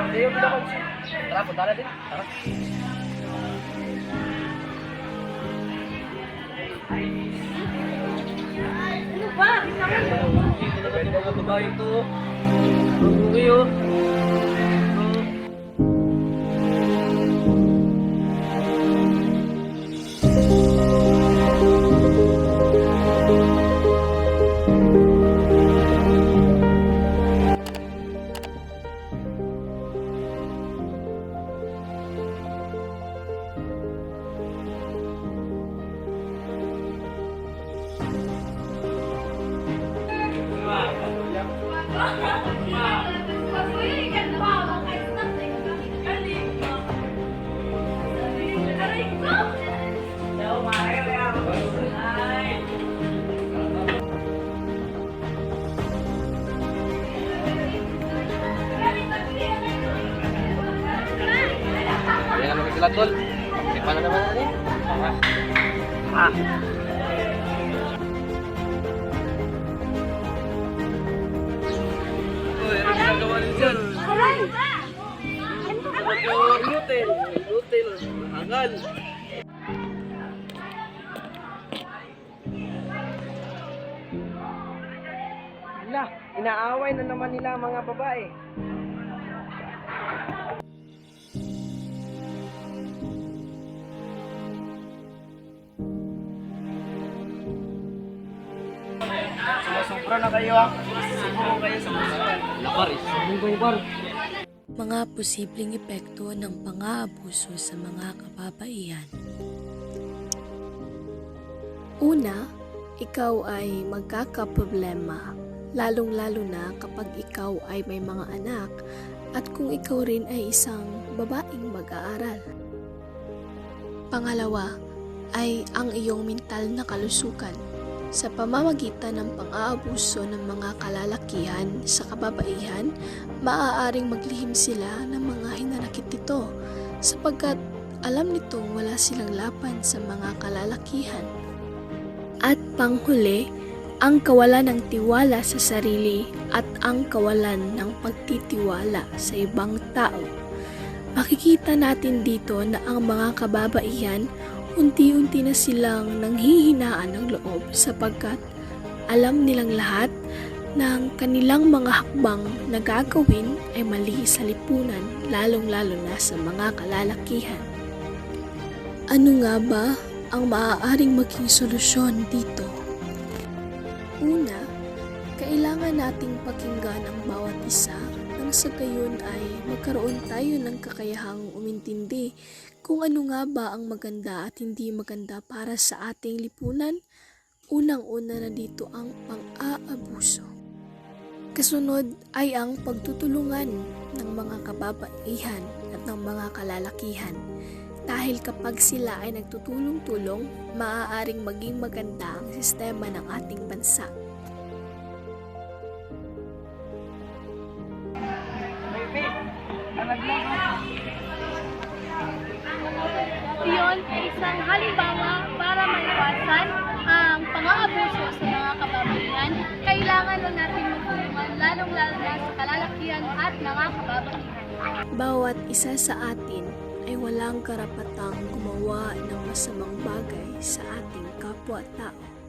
Hindi, yung siya. Tara, punta natin. Tara. Ano ba? Pwede mga babae ito. Uwi oh. Ayan naman sila tol. Di pa na naman natin. Ah. Uy, ano ginagawa niyo dyan? Lutel, hangal. Hala, inaaway na naman nila ang mga babae. Sumasubra na kayo ah. Siguro kayo sa musikan. Laparis. Mga posibleng epekto ng pang-aabuso sa mga kababaihan. Una, ikaw ay magkakaproblema, lalong-lalo na kapag ikaw ay may mga anak at kung ikaw rin ay isang babaeng mag-aaral. Pangalawa, ay ang iyong mental na kalusugan sa pamamagitan ng pang-aabuso ng mga kalalakihan sa kababaihan, maaaring maglihim sila ng mga hinanakit nito sapagkat alam nitong wala silang laban sa mga kalalakihan. At panghuli, ang kawalan ng tiwala sa sarili at ang kawalan ng pagtitiwala sa ibang tao. Makikita natin dito na ang mga kababaihan unti-unti na silang nanghihinaan ng loob sapagkat alam nilang lahat ng kanilang mga hakbang na gagawin ay mali sa lipunan lalong-lalo na sa mga kalalakihan. Ano nga ba ang maaaring maging solusyon dito? Una, kailangan nating pakinggan ang bawat isa nang sa gayon ay magkaroon tayo ng kakayahang umintindi kung ano nga ba ang maganda at hindi maganda para sa ating lipunan. Unang-una na dito ang pang-aabuso. Kasunod ay ang pagtutulungan ng mga kababaihan at ng mga kalalakihan. Dahil kapag sila ay nagtutulong-tulong, maaaring maging maganda ang sistema ng ating bansa. Isang halimbawa para maiwasan ang pang-aabuso sa mga kababaihan. Kailangan lang natin magtulungan lalong-lalo na sa kalalakihan at mga kababaihan. Bawat isa sa atin ay walang karapatang gumawa ng masamang bagay sa ating kapwa-tao.